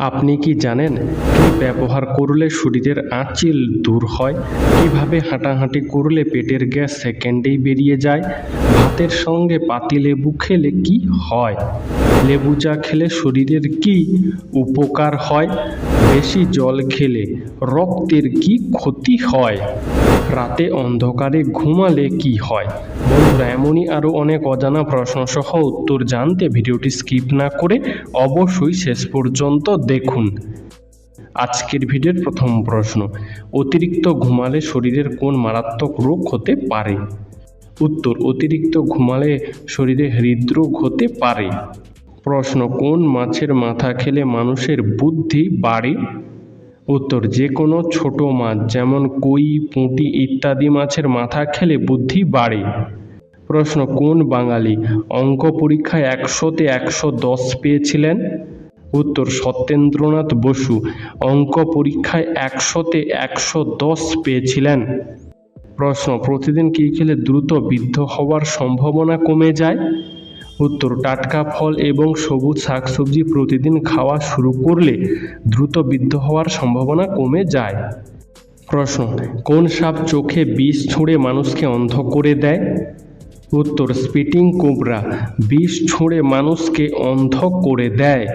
আপনি কি জানেন কি ব্যবহার করলে শরীরের আঁচিল দূর হয়? কীভাবে হাঁটাহাঁটি করলে পেটের গ্যাস সেকেন্ডেই বেরিয়ে যায়? ভাতের সঙ্গে পাতি লেবু খেলে কি হয়? লেবু চা খেলে শরীরের কি উপকার হয়? বেশি জল খেলে রক্তের কি ক্ষতি হয়? রাতে অন্ধকারে ঘুমালে কি হয়? বন্ধুরা, এমনই আরও অনেক অজানা প্রশ্ন সহ উত্তর জানতে ভিডিওটি স্কিপ না করে অবশ্যই শেষ পর্যন্ত দেখুন। আজকের ভিডিওর প্রথম প্রশ্ন, অতিরিক্ত ঘুমালে শরীরের কোন মারাত্মক রোগ হতে পারে? উত্তর, অতিরিক্ত ঘুমালে শরীরে হৃদরোগ হতে পারে। প্রশ্ন, কোন মাছের মাথা খেলে মানুষের বুদ্ধি বাড়ে? উত্তর, যে কোনো ছোট মাছ, যেমন কই, পুঁটি ইত্যাদি মাছের মাথা খেলে বুদ্ধি বাড়ে। প্রশ্ন, কোন বাঙালি অঙ্ক পরীক্ষায় একশোতে একশো দশ পেয়েছিলেন? উত্তর, সত্যেন্দ্রনাথ বসু অঙ্ক পরীক্ষায় একশোতে একশো দশ পেয়েছিলেন। প্রশ্ন, প্রতিদিন কী খেলে দ্রুত বৃদ্ধ হওয়ার সম্ভাবনা কমে যায়? উত্তর, টাটকা ফল এবং সবুজ শাকসবজি প্রতিদিন খাওয়া শুরু করলে দ্রুত বৃদ্ধ হওয়ার সম্ভাবনা কমে যায়। প্রশ্ন, কোন সাপ চোখে বিষ ছুঁড়ে মানুষকে অন্ধ করে দেয়? উত্তর, স্পিটিং কোবরা, বিষ ছুঁড়ে মানুষকে অন্ধ করে দেয়।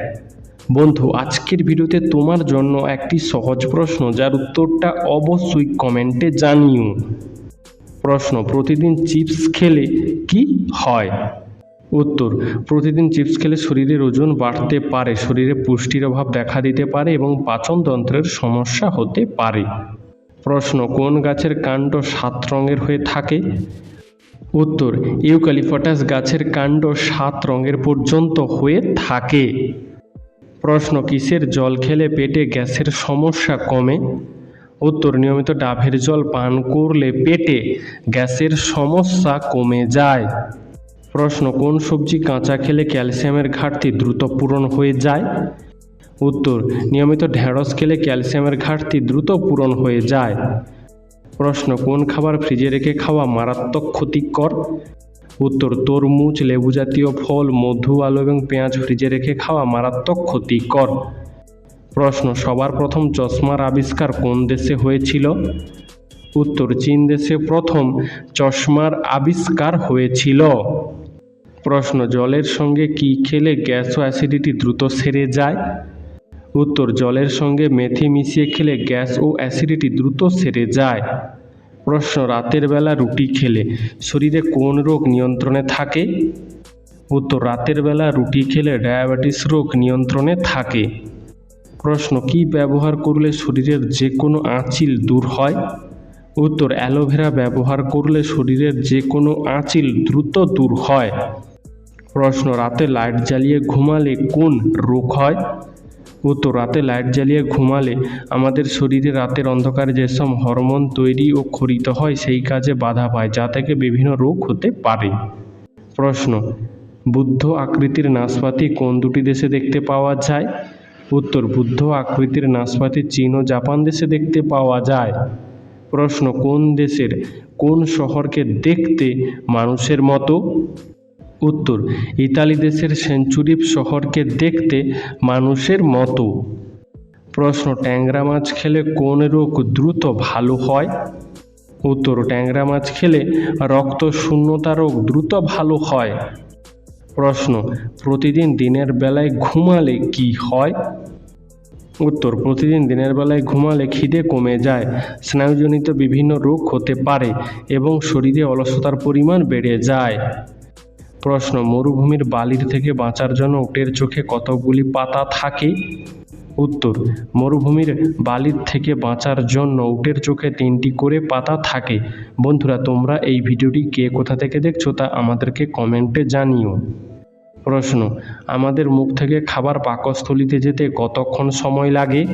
বন্ধু, আজকের ভিডিওতে তোমার জন্য একটি সহজ প্রশ্ন, যার উত্তরটা অবশ্যই কমেন্টে জানিও। প্রশ্ন, প্রতিদিন চিপস খেলে কি হয়? উত্তর, প্রতিদিন চিপস খেলে শরীরের ওজন বাড়তে পারে, শরীরে পুষ্টির অভাব দেখা দিতে পারে এবং পাচনতন্ত্রের সমস্যা হতে পারে। প্রশ্ন, কোন গাছের কাণ্ড সাত রঙের হয়ে থাকে? উত্তর, ইউক্যালিপটাস গাছের কাণ্ড সাত রঙের পর্যন্ত হয়ে থাকে। প্রশ্ন, কিসের জল খেলে পেটে গ্যাসের সমস্যা কমে? উত্তর, নিয়মিত ডাবের জল পান করলে পেটে গ্যাসের সমস্যা কমে যায়। প্রশ্ন, কোন সবজি কাঁচা খেলে ক্যালসিয়ামের ঘাটতি দ্রুত পূরণ হয়ে যায়? উত্তর, নিয়মিত ঢেঁড়স খেলে ক্যালসিয়ামের ঘাটতি দ্রুত পূরণ হয়ে যায়। প্রশ্ন, কোন খাবার ফ্রিজে রেখে খাওয়া মারাত্মক ক্ষতিকর? উত্তর, তরমুজ লেবু জাতীয় ফল, মধু, আলু এবং পেঁয়াজ ফ্রিজে রেখে খাওয়া মারাত্মক ক্ষতিকর। প্রশ্ন, সবার প্রথম চশমার আবিষ্কার কোন দেশে হয়েছিল? উত্তর, চীন দেশে প্রথম চশমার আবিষ্কার হয়েছিল। প্রশ্ন, জলের সঙ্গে কি খেলে গ্যাস ও অ্যাসিডিটি দ্রুত সেরে যায়? উত্তর, জলের সঙ্গে মেথি মিশিয়ে খেলে গ্যাস ও অ্যাসিডিটি দ্রুত সেরে যায়। প্রশ্ন, রাতের বেলা রুটি খেলে শরীরে কোন রোগ নিয়ন্ত্রণে থাকে? উত্তর, রাতের বেলা রুটি খেলে ডায়াবেটিস রোগ নিয়ন্ত্রণে থাকে। প্রশ্ন, কি ব্যবহার করলে শরীরের যে কোনো আঁচিল দূর হয়? উত্তর, অ্যালোভেরা ব্যবহার করলে শরীরের যে কোনো আঁচিল দ্রুত দূর হয়। প্রশ্ন, রাতে লাইট জ্বালিয়ে ঘুমালে কোন রোগ হয়? উত্তর, রাতে লাইট জ্বালিয়ে ঘুমালে আমাদের শরীরে রাতের অন্ধকারে যেসব হরমোন তৈরি ও ক্ষরিত হয়, সেই কাজে বাধা পায়, যা থেকে বিভিন্ন রোগ হতে পারে। প্রশ্ন, বুদ্ধ আকৃতির নাশপাতি কোন দুটি দেশে দেখতে পাওয়া যায়? উত্তর, বুদ্ধ আকৃতির নাশপাতি চীন ও জাপান দেশে দেখতে পাওয়া যায়। প্রশ্ন, কোন দেশের কোন শহরকে দেখতে মানুষের মতো? উত্তর, ইতালি দেশের সেঞ্চুরিপ শহরকে দেখতে মানুষের মতো। প্রশ্ন, ট্যাংরা মাছ খেলে কোন রোগ দ্রুত ভালো হয়? উত্তর, ট্যাংরা মাছ খেলে রক্ত শূন্যতা রোগ দ্রুত ভালো হয়। প্রশ্ন, প্রতিদিন দিনের বেলায় ঘুমালে কি হয়? উত্তর, প্রতিদিন দিনের বেলায় ঘুমালে খিদে কমে যায়, স্নায়ুজনিত বিভিন্ন রোগ হতে পারে এবং শরীরে অলসতার পরিমাণ বেড়ে যায়। প্রশ্ন, মরুভূমির বালির থেকে বাঁচার জন্য উটের চোখে কতগুলি পাতা থাকে? উত্তর, মরুভূমির বালির থেকে বাঁচার জন্য উটের চোখে তিনটি করে পাতা থাকে। বন্ধুরা, তোমরা এই ভিডিওটি কে কোথা থেকে দেখছ তা আমাদেরকে কমেন্টে জানিও। প্রশ্ন, আমাদের মুখ থেকে খাবার পাকস্থলিতে যেতে কতক্ষণ সময় লাগে?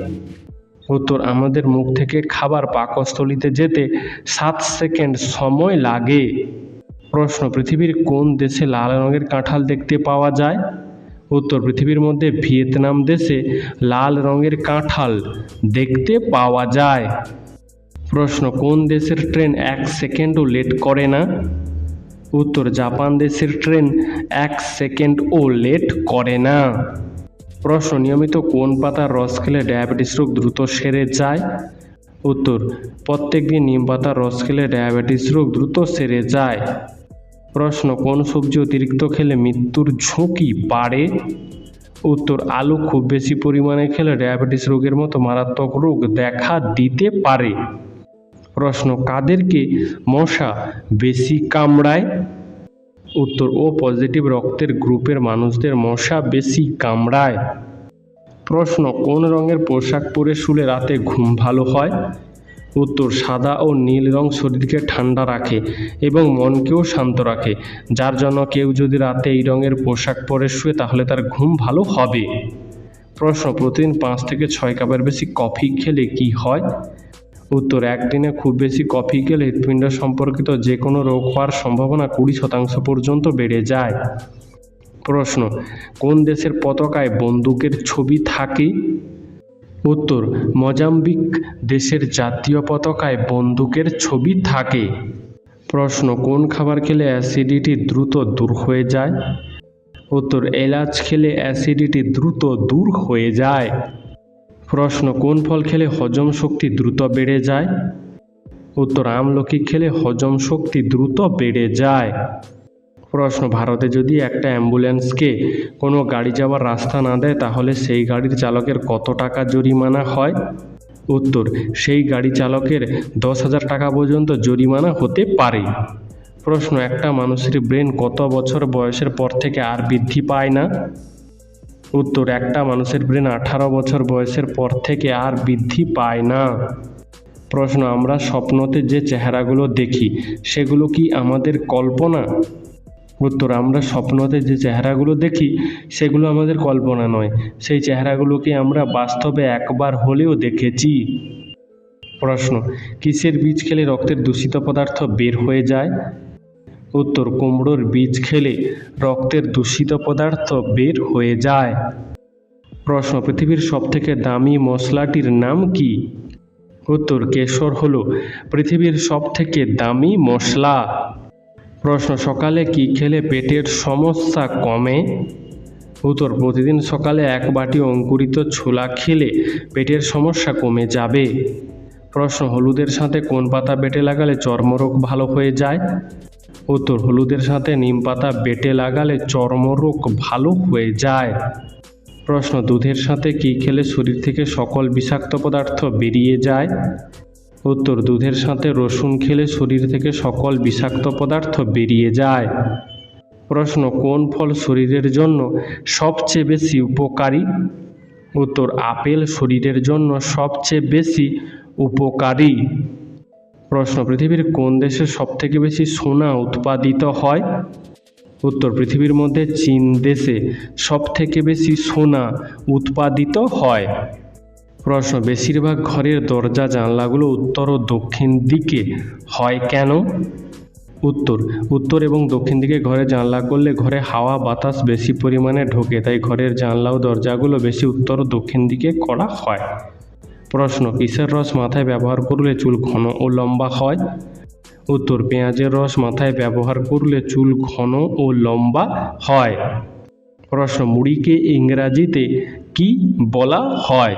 উত্তর, আমাদের মুখ থেকে খাবার পাকস্থলিতে যেতে সাত সেকেন্ড সময় লাগে। প্রশ্ন, পৃথিবীর কোন দেশে লাল রঙের কাঁঠাল দেখতে পাওয়া যায়? উত্তর, পৃথিবীর মধ্যে ভিয়েতনাম দেশে লাল রঙের কাঁঠাল দেখতে পাওয়া যায়। প্রশ্ন, কোন দেশের ট্রেন এক সেকেন্ডও লেট করে না? উত্তর, জাপান দেশের ট্রেন এক সেকেন্ডও লেট করে না। প্রশ্ন, নিয়মিত কোন পাতার রস খেলে ডায়াবেটিস রোগ দ্রুত সেরে যায়? উত্তর, প্রত্যেক দিন নিম পাতার রস খেলে ডায়াবেটিস রোগ দ্রুত সেরে যায়। প্রশ্ন, কোন সবজি অতিরিক্ত খেলে মৃত্যুর ঝুঁকি বাড়ে? উত্তর, আলু খুব বেশি পরিমাণে খেলে ডায়াবেটিস রোগের মতো মারাত্মক রোগ দেখা দিতে পারে। প্রশ্ন, কাদেরকে মশা বেশি কামড়ায়? উত্তর, ও পজিটিভ রক্তের গ্রুপের মানুষদের মশা বেশি কামড়ায়। প্রশ্ন, কোন রঙের পোশাক পরে শুলে রাতে ঘুম ভালো হয়? উত্তর সাদা ও নীল রং শরীরকে ঠান্ডা রাখে এবং মনকেও শান্ত রাখে। যার জন্য কেউ যদি রাতে এই রঙের পোশাক পরে শুয়ে, তাহলে তার ঘুম ভালো হবে। প্রশ্ন, প্রতিদিন পাঁচ থেকে ছয় কাপের বেশি কফি খেলে কি হয়? উত্তর, একদিনে খুব বেশি কফি খেলে হৃৎপিণ্ড সম্পর্কিত যে কোনো রোগ হওয়ার সম্ভাবনা কুড়ি শতাংশ পর্যন্ত বেড়ে যায়। প্রশ্ন, কোন দেশের পতাকায় বন্দুকের ছবি থাকে? উত্তর, মজাম্বিক দেশের জাতীয় পতাকায় বন্দুকের ছবি থাকে। প্রশ্ন, কোন খাবার খেলে অ্যাসিডিটি দ্রুত দূর হয়ে যায়? উত্তর, এলাচ খেলে অ্যাসিডিটি দ্রুত দূর হয়ে যায়। প্রশ্ন, কোন ফল খেলে হজম শক্তি দ্রুত বেড়ে যায়? উত্তর, আমলকি খেলে হজম শক্তি দ্রুত বেড়ে যায়। প্রশ্ন, ভারতে যদি একটা অ্যাম্বুলেন্সকে কোনো গাড়ি যাওয়ার রাস্তা না দেয়, তাহলে সেই গাড়ির চালকের কত টাকা জরিমানা হয়? উত্তর, সেই গাড়ি চালকের দশ হাজার টাকা পর্যন্ত জরিমানা হতে পারে। প্রশ্ন, একটা মানুষের ব্রেন কত বছর বয়সের পর থেকে আর বৃদ্ধি পায় না? উত্তর, একটা মানুষের ব্রেন আঠারো বছর বয়সের পর থেকে আর বৃদ্ধি পায় না। প্রশ্ন, আমরা স্বপ্নতে যে চেহারাগুলো দেখি, সেগুলো কি আমাদের কল্পনা? উত্তর, আমরা স্বপ্নতে যে চেহারাগুলো দেখি, সেগুলো আমাদের কল্পনা নয়। সেই চেহারাগুলোকে আমরা বাস্তবে একবার হলেও দেখেছি। প্রশ্ন, কিসের বীজ খেলে রক্তের দূষিত পদার্থ বের হয়ে যায়? উত্তর, কুমড়োর বীজ খেলে রক্তের দূষিত পদার্থ বের হয়ে যায়। প্রশ্ন, পৃথিবীর সবথেকে দামি মশলাটির নাম কি? উত্তর, কেশর হলো পৃথিবীর সবথেকে দামি মশলা। প্রশ্ন, সকালে কি খেলে পেটের সমস্যা কমে? উত্তর, প্রতিদিন সকালে এক বাটি অঙ্কুরিত ছোলা খেলে পেটের সমস্যা কমে যাবে। প্রশ্ন, হলুদের সাথে কোন পাতা বেটে লাগালে চর্মরোগ ভালো হয়ে যায়? উত্তর, হলুদের সাথে নিম পাতা বেটে লাগালে চর্মরোগ ভালো হয়ে যায়। প্রশ্ন, দুধের সাথে কি খেলে শরীর থেকে সকল বিষাক্ত পদার্থ বেরিয়ে যায়? উত্তর, দুধের সাথে রসুন খেলে শরীর থেকে সকল বিষাক্ত পদার্থ বেরিয়ে যায়। প্রশ্ন, কোন ফল শরীরের জন্য সবচেয়ে বেশি উপকারী? উত্তর, আপেল শরীরের জন্য সবচেয়ে বেশি উপকারী। প্রশ্ন, পৃথিবীর কোন দেশে সবথেকে বেশি সোনা উৎপাদিত হয়? উত্তর, পৃথিবীর মধ্যে চীন দেশে সবথেকে বেশি সোনা উৎপাদিত হয়। প্রশ্ন, বেশিরভাগ ঘরের দরজা, জানলাগুলো উত্তর ও দক্ষিণ দিকে হয় কেন? উত্তর উত্তর এবং দক্ষিণ দিকে ঘরে জানলা করলে ঘরে হাওয়া, বাতাস বেশি পরিমাণে ঢোকে, তাই ঘরের জানলা ও দরজাগুলো বেশি উত্তর ও দক্ষিণ দিকে করা হয়। প্রশ্ন, কিসের রস মাথায় ব্যবহার করলে চুল ঘন ও লম্বা হয়? উত্তর, পেঁয়াজের রস মাথায় ব্যবহার করলে চুল ঘন ও লম্বা হয়। প্রশ্ন, মুড়িকে ইংরাজিতে কি বলা হয়?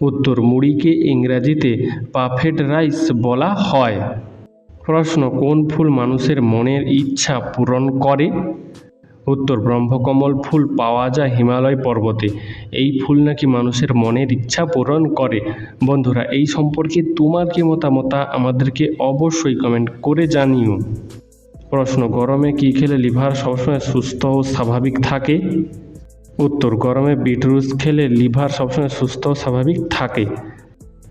উত্তর মুড়িকে ইংরাজিতে পাফেড রাইস বলা হয়। প্রশ্ন, কোন ফুল মানুষের মনের ইচ্ছা পূরণ করে? উত্তর, ব্রহ্মকমল ফুল পাওয়া যায় হিমালয় পর্বতে। এই ফুল নাকি মানুষের মনের ইচ্ছা পূরণ করে? বন্ধুরা, এই সম্পর্কে তোমার কি মতামত আমাদেরকে অবশ্যই কমেন্ট করে জানিও। প্রশ্ন, গরমে কী খেলে লিভার সবসময় সুস্থ ও স্বাভাবিক থাকে? উত্তর, গরমে বিটরুট খেলে লিভার সবসময় সুস্থ স্বাভাবিক থাকে।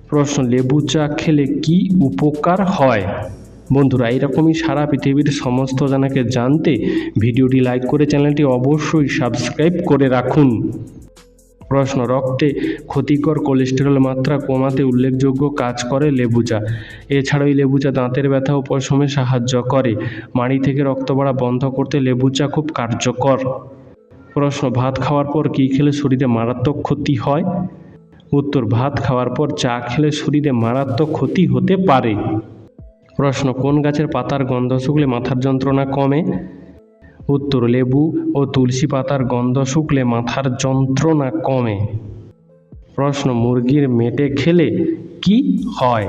প্রশ্ন, লেবু চা খেলে কি উপকার হয়? বন্ধুরা, এরকমই সারা পৃথিবীর সমস্ত জানাকে জানতে ভিডিওটি লাইক করে চ্যানেলটি অবশ্যই সাবস্ক্রাইব করে রাখুন। প্রশ্ন, রক্তে ক্ষতিকর কোলেস্টেরল মাত্রা কমাতে উল্লেখযোগ্য কাজ করে লেবু চা। এছাড়াও লেবু চা দাঁতের ব্যথা উপশমে সাহায্য করে। মাড়ি থেকে রক্ত বাড়া বন্ধ করতে লেবু চা খুব কার্যকর। প্রশ্ন, ভাত খাওয়ার পর কী খেলে শরীরে মারাত্মক ক্ষতি হয়? উত্তর, ভাত খাওয়ার পর চা খেলে শরীরে মারাত্মক ক্ষতি হতে পারে। প্রশ্ন, কোন গাছের পাতার গন্ধ শুকলে মাথার যন্ত্রণা কমে? উত্তর, লেবু ও তুলসী পাতার গন্ধ শুকলে মাথার যন্ত্রণা কমে। প্রশ্ন, মুরগির মেটে খেলে কি হয়?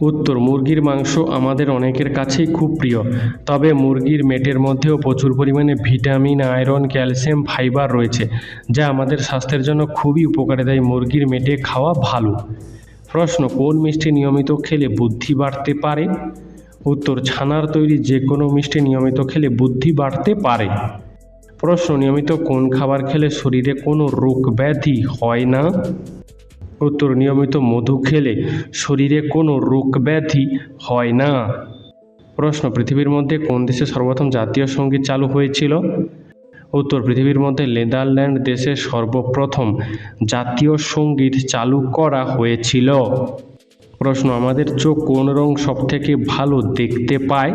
উত্তর, মুরগির মাংস আমাদের অনেকের কাছেই খুব প্রিয়। তবে মুরগির মেটের মধ্যেও প্রচুর পরিমাণে ভিটামিন, আয়রন, ক্যালসিয়াম, ফাইবার রয়েছে, যা আমাদের স্বাস্থ্যের জন্য খুবই উপকারে দেয় মুরগির মেটে খাওয়া ভালো। প্রশ্ন, কোন মিষ্টি নিয়মিত খেলে বুদ্ধি বাড়তে পারে? উত্তর, ছানার তৈরি যে কোনো মিষ্টি নিয়মিত খেলে বুদ্ধি বাড়তে পারে। প্রশ্ন, নিয়মিত কোন খাবার খেলে শরীরে কোনো রোগ ব্যাধি হয় না? উত্তর, নিয়মিত মধু খেলে শরীরে কোনো রোগ ব্যাধি হয় না। প্রশ্ন, পৃথিবীর মধ্যে কোন দেশে সর্বপ্রথম জাতীয় সংগীত চালু হয়েছিল? উত্তর, পৃথিবীর মধ্যে নেদারল্যান্ড দেশে সর্বপ্রথম জাতীয় সংগীত চালু করা হয়েছিল। প্রশ্ন, আমাদের চোখ কোন রং সবথেকে ভালো দেখতে পায়?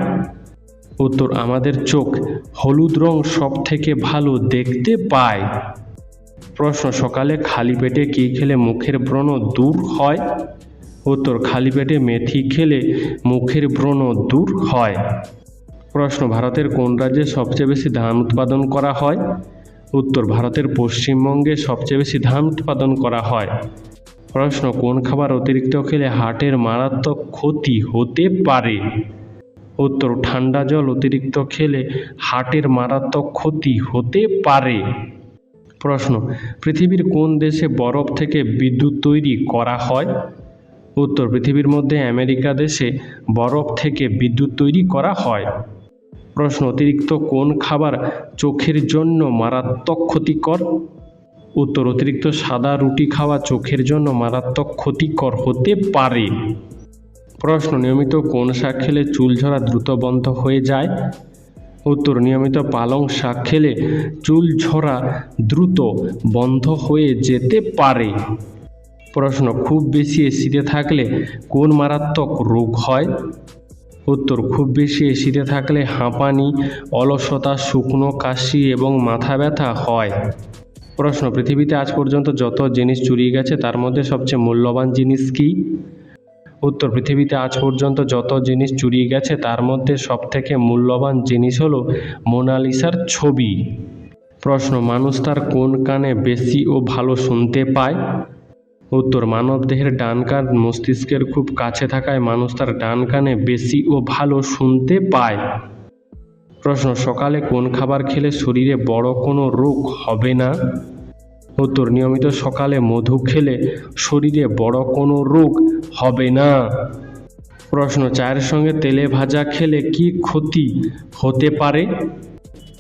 উত্তর, আমাদের চোখ হলুদ রং সবথেকে ভালো দেখতে পায়। প্রশ্ন, সকালে খালি পেটে কী খেলে মুখের ব্রণ দূর হয়? উত্তর, খালি পেটে মেথি খেলে মুখের ব্রণ দূর হয়। প্রশ্ন, ভারতের কোন রাজ্যে সবচেয়ে বেশি ধান উৎপাদন করা হয়? উত্তর, ভারতের পশ্চিমবঙ্গে সবচেয়ে বেশি ধান উৎপাদন করা হয়। প্রশ্ন, কোন খাবার অতিরিক্ত খেলে হার্টের মারাত্মক ক্ষতি হতে পারে? উত্তর, ঠান্ডা জল অতিরিক্ত খেলে হার্টের মারাত্মক ক্ষতি হতে পারে। প্রশ্ন, পৃথিবীর কোন দেশে বরফ থেকে বিদ্যুৎ তৈরি করা হয়? উত্তর, পৃথিবীর মধ্যে আমেরিকা দেশে বরফ থেকে বিদ্যুৎ তৈরি করা হয়। প্রশ্ন, অতিরিক্ত কোন খাবার চোখের জন্য মারাত্মক ক্ষতিকর? উত্তর, অতিরিক্ত সাদা রুটি খাওয়া চোখের জন্য মারাত্মক ক্ষতিকর হতে পারে। প্রশ্ন, নিয়মিত কোন শাক খেলে চুল ঝরা দ্রুত বন্ধ হয়ে যায়? উত্তর, নিয়মিত পালং শাক খেলে চুল ঝরা দ্রুত বন্ধ হয়ে যেতে পারে। প্রশ্ন, খুব বেশি এসিতে থাকলে কোন মারাত্মক রোগ হয়? উত্তর, খুব বেশি এসিতে থাকলে হাঁপানি, অলসতা, শুকনো কাশি এবং মাথা ব্যথা হয়। প্রশ্ন, পৃথিবীতে আজ পর্যন্ত যত জিনিস চুরিয়ে গেছে, তার মধ্যে সবচেয়ে মূল্যবান জিনিস কী? উত্তর পৃথিবীতে আজ পর্যন্ত যত জিনিস চুরিয়ে গেছে, তার মধ্যে সবথেকে মূল্যবান জিনিস হলো মোনালিসার ছবি। প্রশ্ন, মানুষ তার কোন কানে বেশি ও ভালো শুনতে পায়? উত্তর মানবদেহের ডান কান মস্তিষ্কের খুব কাছে থাকায় মানুষ তার ডান কানে বেশি ও ভালো শুনতে পায়। প্রশ্ন, সকালে কোন খাবার খেলে শরীরে বড় কোনো রোগ হবে না? উত্তর, নিয়মিত সকালে মধু খেলে শরীরে বড় কোনো রোগ হবে না। প্রশ্ন, চায়ের সঙ্গে তেলে ভাজা খেলে কি ক্ষতি হতে পারে?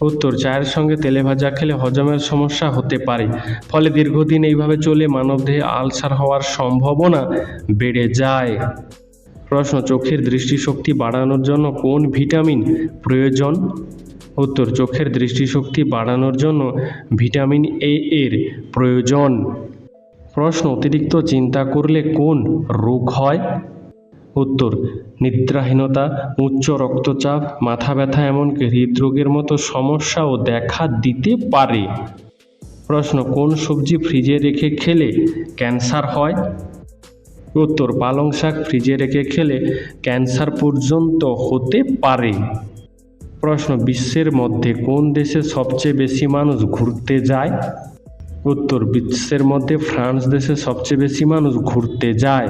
উত্তর, চায়ের সঙ্গে তেলে ভাজা খেলে হজমের সমস্যা হতে পারে, ফলে দীর্ঘদিন এইভাবে চলে মানবদেহে আলসার হওয়ার সম্ভাবনা বেড়ে যায়। প্রশ্ন, চোখের দৃষ্টিশক্তি বাড়ানোর জন্য কোন ভিটামিন প্রয়োজন? উত্তর, চোখের দৃষ্টিশক্তি বাড়ানোর জন্য ভিটামিন এ এর প্রয়োজন। প্রশ্ন, অতিরিক্ত চিন্তা করলে কোন রোগ হয়? উত্তর, নিদ্রাহীনতা, উচ্চ রক্তচাপ, মাথা ব্যথা, এমনকি হৃদরোগের মতো সমস্যাও দেখা দিতে পারে। প্রশ্ন, কোন সবজি ফ্রিজে রেখে খেলে ক্যান্সার হয়? উত্তর, পালং শাক ফ্রিজে রেখে খেলে ক্যান্সার পর্যন্ত হতে পারে। প্রশ্ন, বিশ্বের মধ্যে কোন দেশে সবচেয়ে বেশি মানুষ ঘুরতে যায়? উত্তর, বিশ্বের মধ্যে ফ্রান্স দেশে সবচেয়ে বেশি মানুষ ঘুরতে যায়।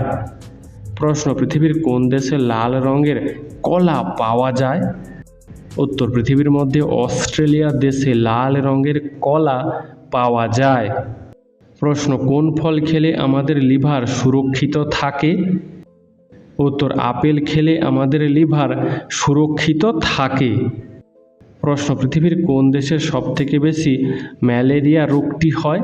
প্রশ্ন, পৃথিবীর কোন দেশে লাল রঙের কলা পাওয়া যায়? উত্তর, পৃথিবীর মধ্যে অস্ট্রেলিয়া দেশে লাল রঙের কলা পাওয়া যায়। প্রশ্ন, কোন ফল খেলে আমাদের লিভার সুরক্ষিত থাকে? উত্তর আপেল খেলে আমাদের লিভার সুরক্ষিত থাকে। প্রশ্ন, পৃথিবীর কোন দেশে সবথেকে বেশি ম্যালেরিয়া রোগটি হয়?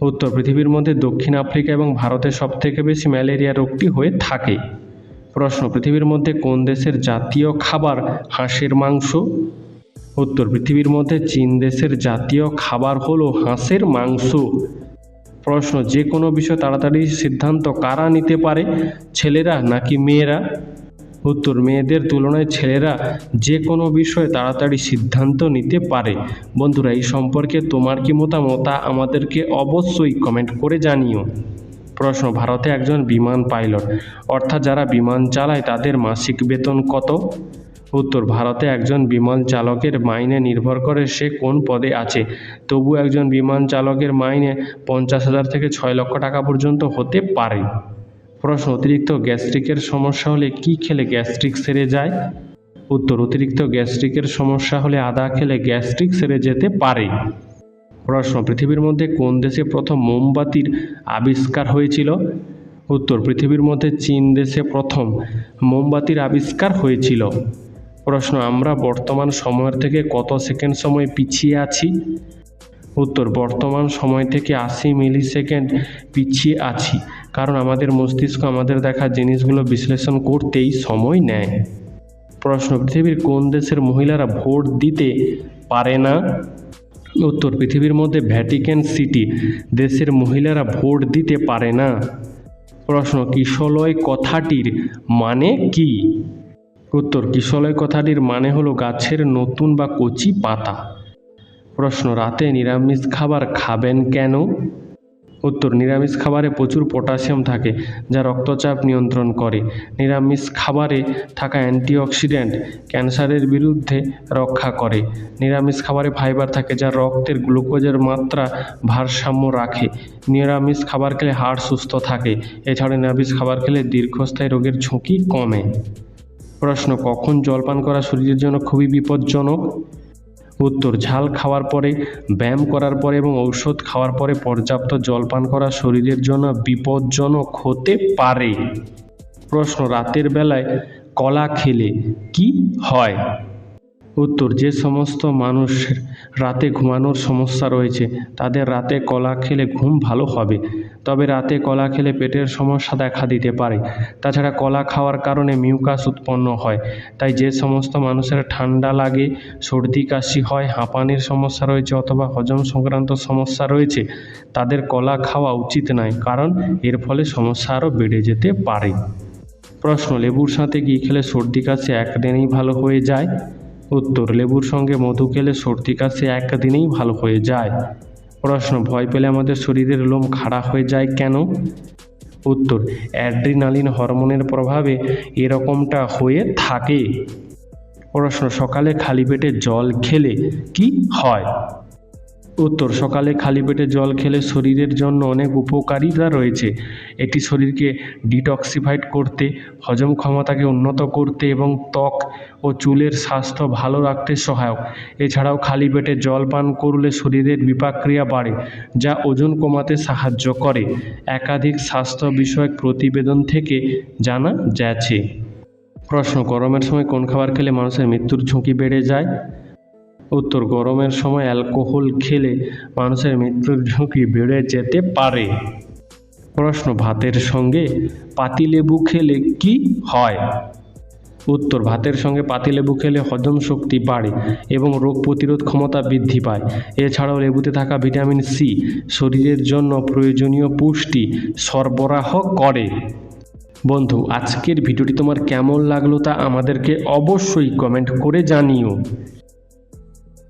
উত্তর, পৃথিবীর মধ্যে দক্ষিণ আফ্রিকা এবং ভারতে সবথেকে বেশি ম্যালেরিয়া রোগটি হয়ে থাকে। প্রশ্ন, পৃথিবীর মধ্যে কোন দেশের জাতীয় খাবার হাঁসের মাংস? উত্তর, পৃথিবীর মধ্যে চীন দেশের জাতীয় খাবার হলো হাঁসের মাংস। প্রশ্ন, যে কোনো বিষয় তাড়াতাড়ি সিদ্ধান্ত কারা নিতে পারে, ছেলেরা নাকি মেয়েরা? উত্তর, মেয়েদের তুলনায় ছেলেরা যে কোনো বিষয়ে তাড়াতাড়ি সিদ্ধান্ত নিতে পারে। বন্ধুরা, এই সম্পর্কে তোমার কি মতামত তা আমাদেরকে অবশ্যই কমেন্ট করে জানিও। প্রশ্ন, ভারতে একজন বিমান পাইলট, অর্থাৎ যারা বিমান চালায় তাদের মাসিক বেতন কত? উত্তর, ভারতে একজন বিমান চালকের মাইনে নির্ভর করে সে কোন পদে আছে। তবু একজন বিমান চালকের মাইনে পঞ্চাশ হাজার থেকে ছয় লক্ষ টাকা পর্যন্ত হতে পারে। প্রশ্ন, অতিরিক্ত গ্যাস্ট্রিকের সমস্যা হলে কি খেলে গ্যাস্ট্রিক সেরে যায়? উত্তর, অতিরিক্ত গ্যাস্ট্রিকের সমস্যা হলে আদা খেলে গ্যাস্ট্রিক সেরে যেতে পারে। প্রশ্ন, পৃথিবীর মধ্যে কোন দেশে প্রথম মোমবাতির আবিষ্কার হয়েছিল? উত্তর, পৃথিবীর মধ্যে চীন দেশে প্রথম মোমবাতির আবিষ্কার হয়েছিল। প্রশ্ন, আমরা বর্তমান সময়ের থেকে কত সেকেন্ড সময় পিছিয়ে আছি? উত্তর, বর্তমান সময় থেকে আশি মিলি সেকেন্ড পিছিয়ে আছি, কারণ আমাদের মস্তিষ্ক আমাদের দেখা জিনিসগুলো বিশ্লেষণ করতেই সময় নেয়। প্রশ্ন, পৃথিবীর কোন দেশের মহিলারা ভোট দিতে পারে না? উত্তর, পৃথিবীর মধ্যে ভ্যাটিকান সিটি, দেশের মহিলারা ভোট দিতে পারে না। প্রশ্ন, কিশলয় কথাটির মানে কি? উত্তর কিশলয় কথাটির মানে হলো গাছের নতুন বা কচি পাতা। প্রশ্ন, রাতে নিরামিষ খাবার খাবেন কেন? উত্তর, নিরামিষ খাবারে প্রচুর পটাশিয়াম থাকে যা রক্তচাপ নিয়ন্ত্রণ করে। নিরামিষ খাবারে থাকা অ্যান্টিঅক্সিডেন্ট ক্যান্সারের বিরুদ্ধে রক্ষা করে। নিরামিষ খাবারে ফাইবার থাকে যা রক্তের গ্লুকোজের মাত্রা ভারসাম্য রাখে। নিরামিষ খাবার খেলে হাড় সুস্থ থাকে। এছাড়া নিরামিষ খাবার খেলে দীর্ঘস্থায়ী রোগের ঝুঁকি কমে। প্রশ্ন, কখন জলপান করা শরীরের জন্য খুবই বিপজ্জনক? উত্তর, ঝাল খাওয়ার পরে, ব্যায়াম করার পরে এবং ঔষধ খাওয়ার পরে পর্যাপ্ত জলপান করা শরীরের জন্য বিপজ্জনক হতে পারে। প্রশ্ন, রাতের বেলায় কলা খেলে কি হয়? উত্তর, যে সমস্ত মানুষ রাতে ঘুমানোর সমস্যা রয়েছে, তাদের রাতে কলা খেলে ঘুম ভালো হবে। তবে রাতে কলা খেলে পেটের সমস্যা দেখা দিতে পারে। তাছাড়া কলা খাওয়ার কারণে মিউকাস উৎপন্ন হয়। তাই যে সমস্ত মানুষের ঠান্ডা লাগে, সর্দি কাশি হয়, হাঁপানির সমস্যা রয়েছে অথবা হজম সংক্রান্ত সমস্যা রয়েছে, তাদের কলা খাওয়া উচিত নয়, কারণ এর ফলে সমস্যা আরও বেড়ে যেতে পারে। প্রশ্ন, লেবুর সাথে কী খেলে সর্দি কাশি একদিনেই ভালো হয়ে যায়? উত্তর, লেবুর সঙ্গে মধু খেলে সর্দি, কাশি একদিনেই ভালো হয়ে যায়। প্রশ্ন, ভয় পেলে আমাদের শরীরের লোম খাড়া হয়ে যায় কেন? উত্তর, অ্যাড্রিনালিন হরমোনের প্রভাবে এরকমটা হয়ে থাকে। প্রশ্ন, সকালে খালি পেটে জল খেলে কি হয়? উত্তর, সকালে খালি পেটে জল খেলে শরীরের জন্য অনেক উপকারিতা রয়েছে। এটি শরীরকে ডিটক্সিফাইড করতে, হজম ক্ষমতাকে উন্নত করতে এবং ত্বক ও চুলের স্বাস্থ্য ভালো রাখতে সহায়ক। এছাড়াও খালি পেটে জল পান করলে শরীরের বিপাকক্রিয়া বাড়ে, যা ওজন কমাতে সাহায্য করে। একাধিক স্বাস্থ্য বিষয়ক প্রতিবেদন থেকে জানা যাচ্ছে। প্রশ্ন, গরমের সময় কোন খাবার খেলে মানুষের মৃত্যুর ঝুঁকি বেড়ে যায়? উত্তর গরমের সময় অ্যালকোহল খেলে মানুষের মৃত্যুর ঝুঁকি বেড়ে যেতে পারে। প্রশ্ন, ভাতের সঙ্গে পাতিলেবু খেলে কি হয়? উত্তর, ভাতের সঙ্গে পাতিলেবু খেলে হজম শক্তি বাড়ে এবং রোগ প্রতিরোধ ক্ষমতা বৃদ্ধি পায়। এছাড়াও লেবুতে থাকা ভিটামিন সি শরীরের জন্য প্রয়োজনীয় পুষ্টি সরবরাহ করে। বন্ধু, আজকের ভিডিওটি তোমার কেমন লাগল তা আমাদেরকে অবশ্যই কমেন্ট করে জানিও।